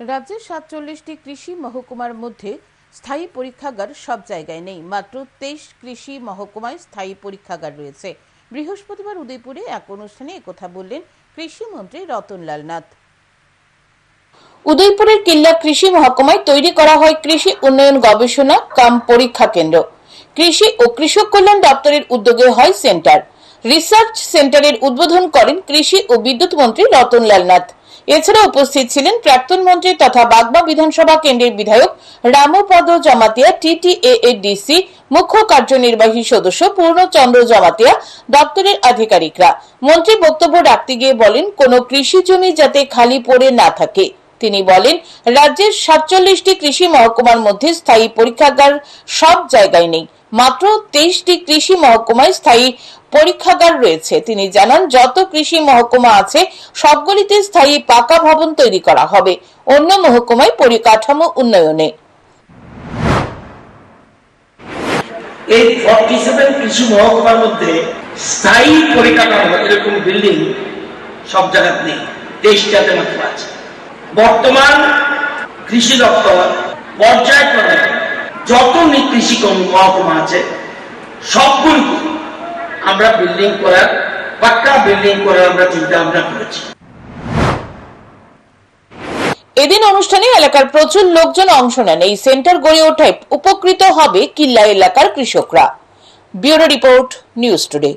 রাজ্যের সাতচল্লিশটি কৃষি মহকুমার মধ্যে স্থায়ী পরীক্ষাগার সব জায়গায় নেই। মাত্র তেইশ কৃষি মহকুমায় স্থায়ী পরীক্ষাগার রয়েছে। বৃহস্পতিবার উদয়পুরে এক অনুষ্ঠানে একথা বললেন কৃষিমন্ত্রী রতনলাল নাথ। উদয়পুরের কিল্লা কৃষি মহকুমায় তৈরি করা হয় কৃষি উন্নয়ন গবেষণা কাম পরীক্ষা কেন্দ্র। কৃষি ও কৃষক কল্যাণ দপ্তরের উদ্যোগে হয় সেন্টার। রিসার্চ সেন্টারের উদ্বোধন করেন কৃষি ও বিদ্যুৎ মন্ত্রী রতনলাল নাথ এছাড়া উপস্থিত ছিলেন প্রাক্তন মন্ত্রী তথা বাগমা বিধানসভা কেন্দ্রের বিধায়ক রামপদ জমাতিয়া টিটিএ ডিসি মুখ্য কার্যনির্বাহী সদস্য পূর্ণচন্দ্র জমাতিয়া, দপ্তরের আধিকারিকরা। মন্ত্রী বক্তব্য রাখতে গিয়ে বলেন, কোন কৃষি জমি যাতে খালি পড়ে না থাকে। তিনি বলেন, রাজ্যের সাতচল্লিশটি কৃষি মহকুমার মধ্যে স্থায়ী পরীক্ষাগার সব জায়গায় নেই। মাত্র তেইশটি কৃষি মহকুমায় স্থায়ী পরীক্ষাগার রয়েছে। তিনি জানান, যত কৃষি মহকুমা আছে, সবগুলিতে স্থায়ী পাকা ভবন তৈরি করা হবে। অন্য মহকুমায় পরিকাঠামো উন্নয়নে। এই ফর্টি সেভেন কৃষি মহকুমার মধ্যে স্থায়ী পরিকাঠামো, এরকম বিল্ডিং সব জায়গায় নেই। তেইশটাতে মাত্র আছে। বর্তমান কৃষি দপ্তর পর্যায়ক্রমে যত কৃষি কম- মহকুমা আছে, সবগুলি আমরা বিল্ডিং করার, পাক্কা বিল্ডিং করার আমরা চিন্তা ভাবনা করেছি। এদিন অনুষ্ঠানে এলাকার প্রচুর লোকজন অংশ নেন। এই সেন্টার গড়ে ওঠায় উপকৃত হবে কিল্লা এলাকার কৃষকরা। Bureau report, news today.